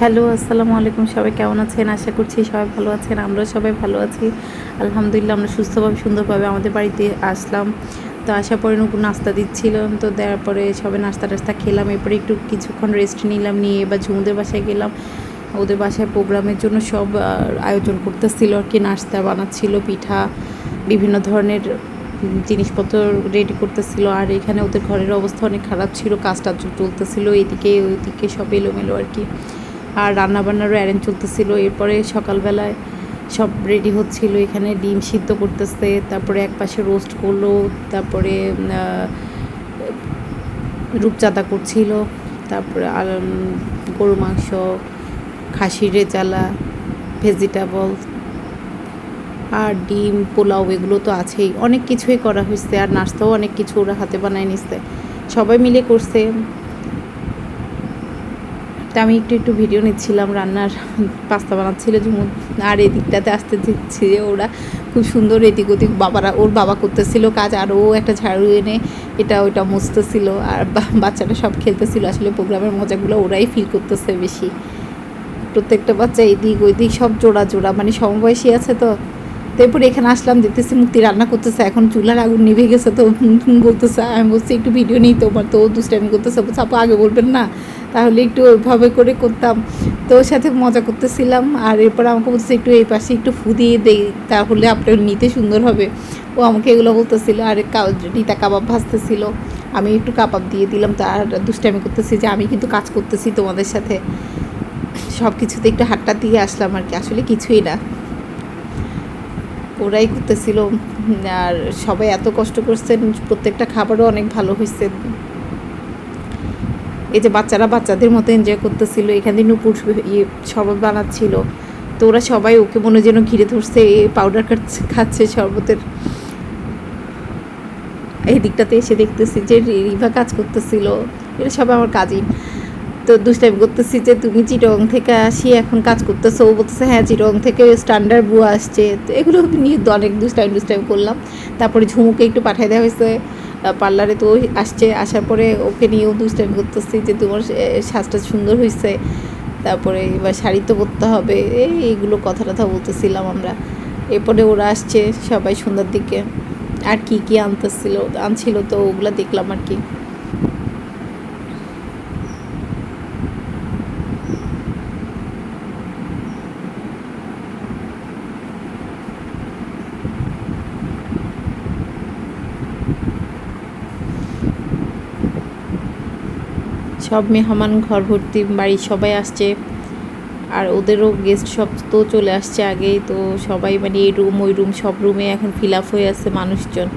Hello, আসসালামু আলাইকুম। সবাই কেমন আছেন? আশা করছি সবাই ভালো আছেন আমরা সবাই ভালো আছি। আলহামদুলিল্লাহ, আমরা সুস্থভাবে, সুন্দরভাবে আমাদের বাড়িতে আসলাম। তো আসার পরে নতুন নাস্তা দিচ্ছিল তো দেওয়ার পরে সবাই নাস্তা টাস্তা খেলাম। এরপরে একটু কিছুক্ষণ রেস্ট নিলাম, নিয়ে এবার ঝুমুদের বাসায় গেলাম। ওদের বাসায় প্রোগ্রামের জন্য সব আয়োজন করতেছিল আর কি। নাস্তা বানাচ্ছিল, পিঠা, বিভিন্ন ধরনের জিনিসপত্র রেডি করতেছিল। আর এখানে ওদের ঘরের অবস্থা অনেক খারাপ ছিল কাজটা চলতেছিল। এদিকে, ওইদিকে সব এলোমেলো আর কি। আর রান্নাবান্নারও অ্যারেঞ্জ চলতেছিল। এরপরে সকালবেলায় সব রেডি হচ্ছিল। এখানে ডিম সিদ্ধ করতেছে, তারপরে এক পাশে রোস্ট করল, তারপরে রূপচাঁদা করছিল, তারপরে গরু মাংস, খাসির রেজালা ভেজিটেবল আর ডিম, পোলাও এগুলো তো আছেই। অনেক কিছুই করা হয়েছে, আর নাস্তাও অনেক কিছু ওরা হাতে বানায় নিচ্ছে সবাই মিলে করছে। তা আমি একটু একটু ভিডিও নিচ্ছিলাম রান্নার পাস্তা বানাচ্ছিল যেমন আর এদিকটাতে আসতে দিচ্ছি যে ওরা খুব সুন্দর এদিক ওদিক বাবারা ওর বাবা করতেছিল কাজ আর ও একটা ঝাড়ু এনে এটা ওইটা মুছতেছিল আর বা- বাচ্চারা সব খেলতেছিল। আসলে প্রোগ্রামের মজাগুলো ওরাই ফিল করতেছে বেশি। প্রত্যেকটা বাচ্চা এদিক ওইদিক সব জোড়া জোড়া মানে সমবয়সী আছে তো। তারপরে এখানে আসলাম দেখতেছি মুক্তি রান্না করতেছে এখন চুলার আগুন নিভে গেছে তো। বলতেছে আমি বলছি একটু ভিডিও নিই তোমার। তো দুষ্টামি করতেছে বলছে, আপু আগে বলবেন না? তাহলে একটু ওইভাবে করে করতাম। তো ওর সাথে মজা করতেছিলাম। আর এরপর আমাকে বলছে একটু এই পাশে একটু ফু দিয়ে দেই, তাহলে আপনার নিতে সুন্দর হবে। ও আমাকে এগুলো বলতেছিল, আর রিতা কাবাব ভাজতেছিল। আমি একটু কাবাব দিয়ে দিলাম। তার দুষ্টামি করতেছি যে, আমি কিন্তু কাজ করতেছি তোমাদের সাথে। সব কিছুতে একটু হাতটা দিয়ে আসলাম আর কি, আসলে কিছুই না। ওরাই করতেছিল। আর সবাই এত কষ্ট করছেন, প্রত্যেকটা খাবারও অনেক ভালো হয়েছে এই যে বাচ্চারা বাচ্চাদের মতো এনজয় করতেছিল, এখানে নুপুর ইয়ে শরবত বানাচ্ছিল। তো ওরা সবাই ওকে মনে যেন ঘিরে ধরছে পাউডার খাচ্ছে শরবতের। এই দিকটাতে এসে দেখতেছি যে রিভা কাজ করতেছিল। এরা সবাই আমার কাজিন তো দুষ্টাইম করতেছি যে তুমি চিটং থেকে আসি, এখন কাজ করতেছো। ও বলতেছে হ্যাঁ চিটং থেকে স্ট্যান্ডার্ড বুয়া আসছে। তো এগুলো নিয়ে অনেক দুষ্টাইম দুষ্টাইম করলাম। তারপরে ঝুমুকে একটু পাঠিয়ে দেওয়া হয়েছে। পার্লারে তো আসছে, আসার পরে ওকে নিয়েও দুষ্টামি করতেছি যে তোমার সাজটা সুন্দর হয়েছে তারপরে এবার শাড়ি তো পরতে হবে, এই এইগুলো কথা টথা বলতেছিলাম আমরা। এরপরে ওরা আসছে সবাই সন্ধ্যার দিকে, আর কি কি আনতেছিল, আনছিল তো ওগুলো দেখলাম আর কি। সব মেহমান ঘর ভর্তি, বাড়ির সবাই আসছে। আর ওদেরও গেস্ট সব তো চলে আসছে আগেই, তো সবাই মানে এই রুম ওই রুম সব রুমে এখন ফিল আপ হয়ে আছে মানুষজন।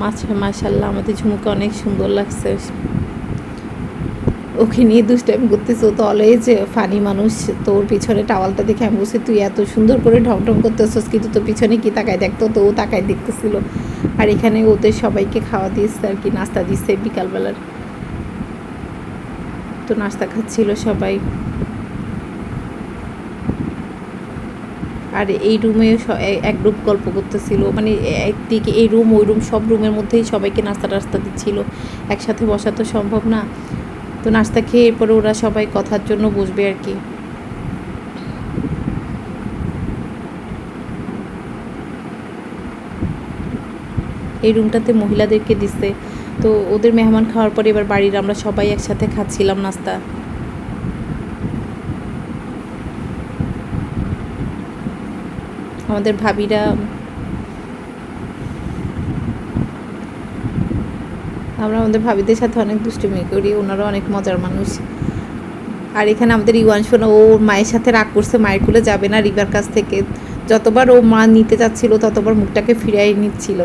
মাছ মাসাল্লাহ আমাদের ঝুমুকে অনেক সুন্দর লাগছে। ওকে নিয়ে দুষ্টাইম করতেছে। ও তো অলওয়েজ ফানি মানুষ। তোর পিছনে টাওয়ালটা দেখে আমি বলছি, তুই এত সুন্দর করে ঢং ঢং করতেছিস, কিন্তু তোর পিছনে কি তাকায় দেখতো তো? ও তাকায় দেখতেছিল। আর এখানে ওদের সবাইকে খাওয়া দিয়েছে আর কি, নাস্তা দিচ্ছে বিকালবেলার। তো নাস্তা খাচ্ছিল সবাই। আর এই রুমে এক গ্রুপ গল্প করতেছিল। মানে একদিকে এই রুম ওই রুম সব রুমের মধ্যেই সবাইকে নাস্তা টাস্তা দিচ্ছিল। একসাথে বসা তো সম্ভব না। তো নাস্তা খেয়ে এরপরে ওরা সবাই কথার জন্য বসবে আর কি। এই রুমটাতে মহিলাদেরকে দিচ্ছে তো ওদের মেহমান খাওয়ার পরে এবার বাড়ির আমরা সবাই একসাথে খাচ্ছিলাম নাস্তা। আমাদের ভাবিরা আমরা আমাদের ভাবিদের সাথে অনেক দুষ্টুমি করি, ওনারা অনেক মজার মানুষ। আর এখানে আমাদের ইউয়ান শোনা, ও মায়ের সাথে রাগ করছে, মায়ের কুলে যাবে না রিবার কাছ থেকে। যতবার ও মা নিতে যাচ্ছিল, ততবার মুখটাকে ফিরাই নিচ্ছিল।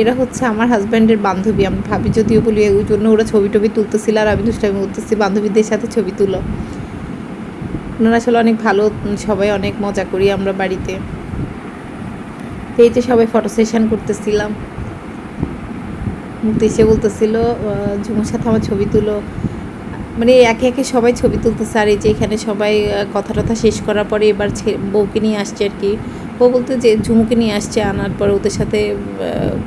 এরা হচ্ছে আমার হাজব্যান্ডের বান্ধবী, আমি ভাবি যদিও বলি, ওই জন্য ওরা ছবি টবি তুলতেছিল আর আমি দুষ্টামি করতেছি, বান্ধবীদের সাথে ছবি তুলো। ওনারা আসলে অনেক ভালো, সবাই অনেক মজা করি আমরা বাড়িতে। এই যে সবাই ফটো সেশন করতেছিলাম। মুক্তি এসে বলতেছিল ঝুমুর সাথে আমার ছবি তুলো। মানে একে একে সবাই ছবি তুলতেছে আর এই যে এখানে সবাই কথা টথা শেষ করার পরে এবার বউকে নিয়ে আসছে আর কি। ও বলতে যে ঝুমুকে নিয়ে আসছে, আনার পরে ওদের সাথে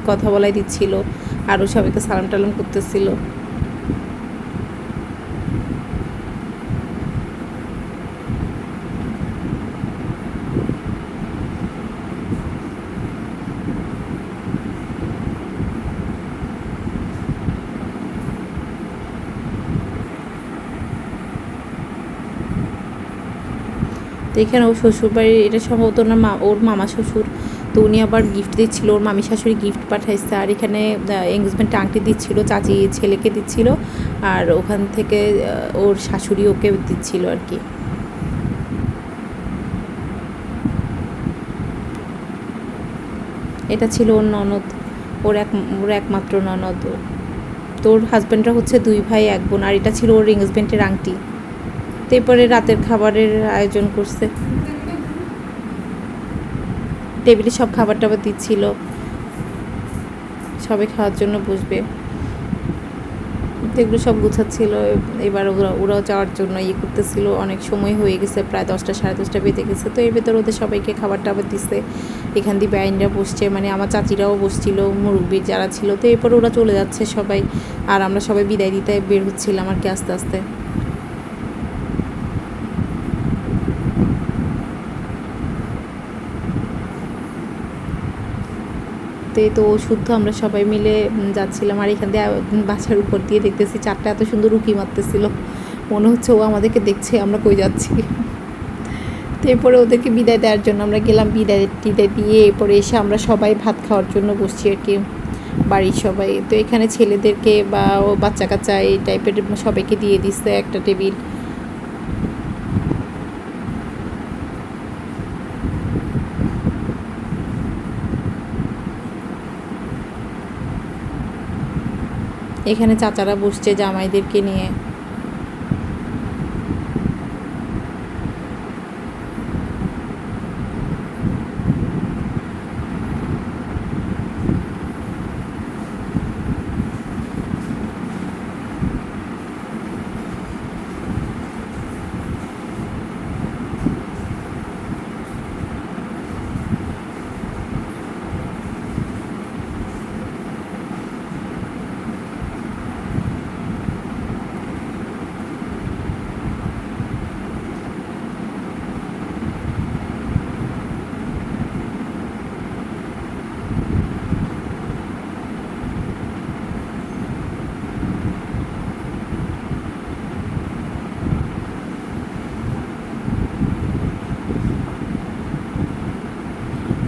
কথা বলাই দিচ্ছিল। আরও সবাইকে সালাম টালাম করতেছিল। তো এখানে ওর শ্বশুরবাড়ির, এটা সম্ভবত ওনার মা, ওর মামা শ্বশুর। তো উনি আবার গিফট দিচ্ছিল, ওর মামি শাশুড়ি গিফট পাঠাইছে। আর এখানে এঙ্গেজমেন্ট আংটি দিচ্ছিল, চাচি ছেলেকে দিচ্ছিল। আর ওখান থেকে ওর শাশুড়ি ওকে দিচ্ছিল আর কি। এটা ছিল ওর ননদ, ওর এক, ওর একমাত্র ননদ। তোর হাজব্যান্ডরা হচ্ছে দুই ভাই, এক বোন। আর এটা ছিল ওর এঙ্গেজমেন্টের আংটি এরপরে রাতের খাবারের আয়োজন করছে। টেবিলে সব খাবার টাবার দিচ্ছিল। সবাই খাওয়ার জন্য বসবে। এগুলো সব গুছাচ্ছিল। এবার ওরা, ওরাও যাওয়ার জন্য ইয়ে করতেছিল। অনেক সময় হয়ে গেছে, প্রায় দশটা, সাড়ে দশটা বেজে গেছে। তো এর ভেতর ওদের সবাইকে খাবার টাবার দিচ্ছে এখান দিয়ে বেআইনরা বসছে। মানে আমার চাচিরাও বসছিল, মুরব্বীর যারা ছিল। তো এরপর ওরা চলে যাচ্ছে সবাই। আর আমরা সবাই বিদায় দিতে বের হচ্ছিলাম আর কি আস্তে আস্তে। তো তো শুদ্ধ আমরা সবাই মিলে যাচ্ছিলাম। আর এখান দিয়ে বাসার উপর দিয়ে দেখতেছি চারটা এত সুন্দর উকি মারতেছিল। মনে হচ্ছে ও আমাদেরকে দেখছে, আমরা কই যাচ্ছি? তো এরপরে ওদেরকে বিদায় দেওয়ার জন্য আমরা গেলাম বিদায় টিদায় দিয়ে এরপরে এসে আমরা সবাই ভাত খাওয়ার জন্য বসছি আর কি, বাড়ির সবাই। তো এখানে ছেলেদেরকে বা বাচ্চা কাচ্চা এই টাইপের সবাইকে দিয়ে দিচ্ছে একটা টেবিল। এখানে চাচারা বসছে জামাইদেরকে নিয়ে।